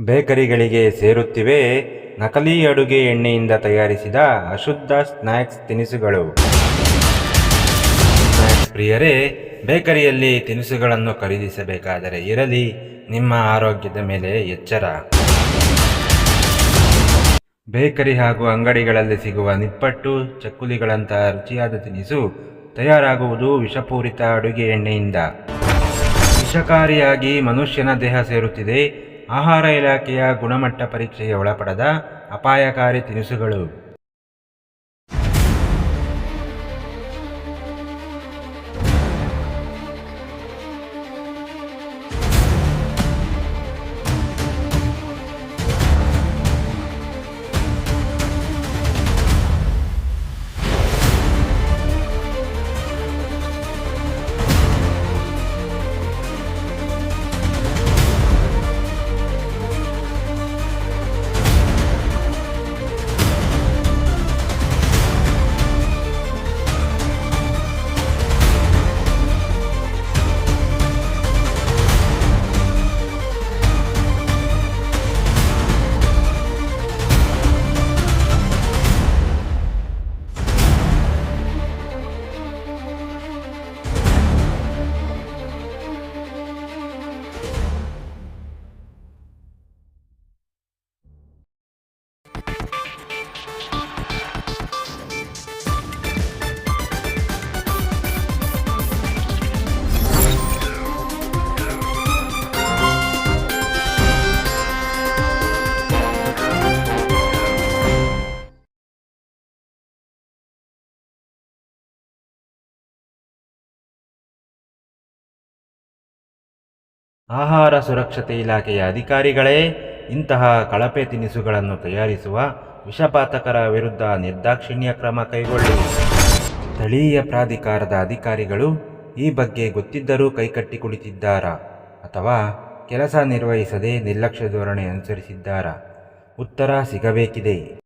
ಬೇಕರಿಗಳಿಗೆ ಸೇರುತ್ತಿವೆ ನಕಲಿ ಅಡುಗೆ ಎಣ್ಣೆಯಿಂದ ತಯಾರಿಸಿದ ಅಶುದ್ಧ ಸ್ನ್ಯಾಕ್ಸ್ ತಿನಿಸುಗಳು. ಪ್ರಿಯರೇ, ಬೇಕರಿಯಲ್ಲಿ ತಿನಿಸುಗಳನ್ನು ಖರೀದಿಸಬೇಕಾದರೆ ಇರಲಿ, ನಿಮ್ಮ ಆರೋಗ್ಯದ ಮೇಲೆ ಎಚ್ಚರ. ಬೇಕರಿ ಹಾಗೂ ಅಂಗಡಿಗಳಲ್ಲಿ ಸಿಗುವ ನಿಪ್ಪಟ್ಟು, ಚಕ್ಕುಲಿಗಳಂತಹ ರುಚಿಯಾದ ತಿನಿಸು ತಯಾರಾಗುವುದು ವಿಷಪೂರಿತ ಅಡುಗೆ ಎಣ್ಣೆಯಿಂದ. ವಿಷಕಾರಿಯಾಗಿ ಮನುಷ್ಯನ ದೇಹ ಸೇರುತ್ತಿದೆ ಆಹಾರ ಇಲಾಖೆಯ ಗುಣಮಟ್ಟ ಪರೀಕ್ಷೆಗೆ ಒಳಪಡದ ಅಪಾಯಕಾರಿ ತಿನಿಸುಗಳು. ಆಹಾರ ಸುರಕ್ಷತೆ ಇಲಾಖೆಯ ಅಧಿಕಾರಿಗಳೇ ಇಂತಹ ಕಳಪೆ ತಿನಿಸುಗಳನ್ನು ತಯಾರಿಸುವ ವಿಷಪಾತಕರ ವಿರುದ್ಧ ನಿರ್ದಾಕ್ಷಿಣ್ಯ ಕ್ರಮ ಕೈಗೊಳ್ಳಿ. ಸ್ಥಳೀಯ ಪ್ರಾಧಿಕಾರದ ಅಧಿಕಾರಿಗಳು ಈ ಬಗ್ಗೆ ಗೊತ್ತಿದ್ದರೂ ಕೈಕಟ್ಟಿ ಕುಳಿತಿದ್ದಾರಾ ಅಥವಾ ಕೆಲಸ ನಿರ್ವಹಿಸದೆ ನಿರ್ಲಕ್ಷ್ಯ ಧೋರಣೆ ಅನುಸರಿಸಿದ್ದಾರಾ? ಉತ್ತರ ಸಿಗಬೇಕಿದೆ.